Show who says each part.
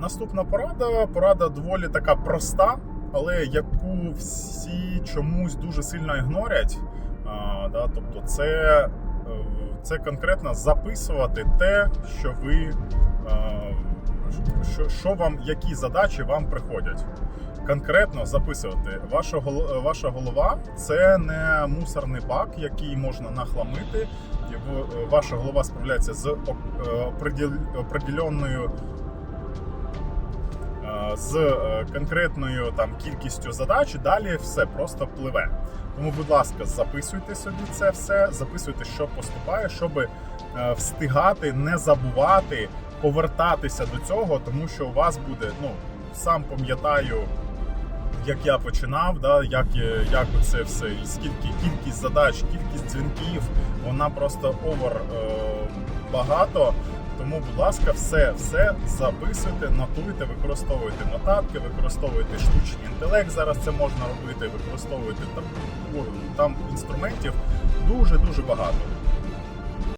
Speaker 1: Наступна порада. Порада доволі така проста, але яку всі чомусь дуже сильно ігнорять. А, да, тобто, це, е, це конкретно записувати те, що ви. е, Що, що вам, які задачі вам приходять? Конкретно записувати. Ваша, гол- ваша голова це не мусорний бак, який можна нахламити. В- Ваша голова справляється з ок- з е, конкретною там кількістю задач, далі все просто пливе. Тому, будь ласка, записуйте собі це все, записуйте, що поступає, щоб е, встигати, не забувати, повертатися до цього, тому що у вас буде, ну сам пам'ятаю. Як я починав, да, як, е, як це все, і скільки кількість задач, кількість дзвінків, вона просто овер е, багато. Тому, будь ласка, все, все записуйте, нотуйте, використовуйте нотатки, використовуйте штучний інтелект. Зараз це можна робити, використовуйте там, там інструментів дуже дуже багато.